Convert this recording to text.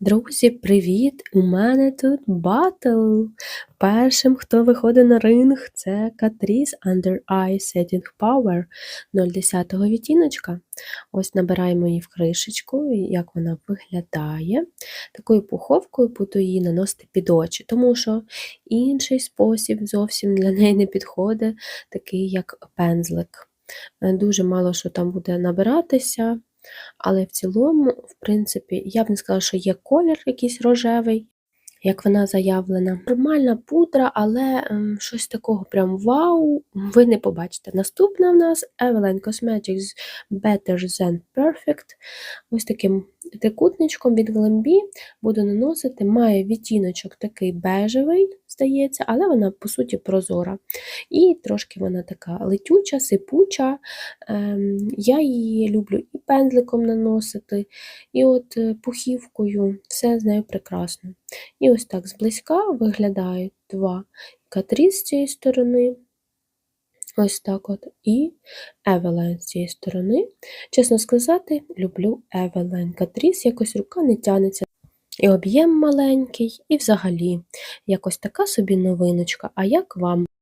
Друзі, привіт! У мене тут батл. Першим, хто виходить на ринг, це Catrice Under Eye Setting Power 010 відтіночка. Ось набираємо її в кришечку, як вона виглядає. Такою пуховкою буду її наносити під очі, тому що інший спосіб зовсім для неї не підходить, такий як пензлик. Е, Дуже мало що там буде набиратися. Але в цілому, в принципі, я б не сказала, що є колір якийсь рожевий, як вона заявлена. Нормальна пудра, але ем, щось такого прям вау, ви не побачите. Наступна в нас Eveline Cosmetics Better Than Perfect. Ось таким трикутничком від Glambi буду наносити. Має відтіночок такий бежевий, здається, але вона, по суті, прозора. І трошки вона така летюча, сипуча. Ем, Я її люблю пензликом наносити, і от е, пухівкою, все з нею прекрасно. І ось так зблизька виглядають два Катрі з цієї сторони. Ось так от. І Евелайн з цієї сторони. Чесно сказати, люблю Евелайн. Катріс якось рука не тянеться. І об'єм маленький, і взагалі якось така собі новиночка. А як вам?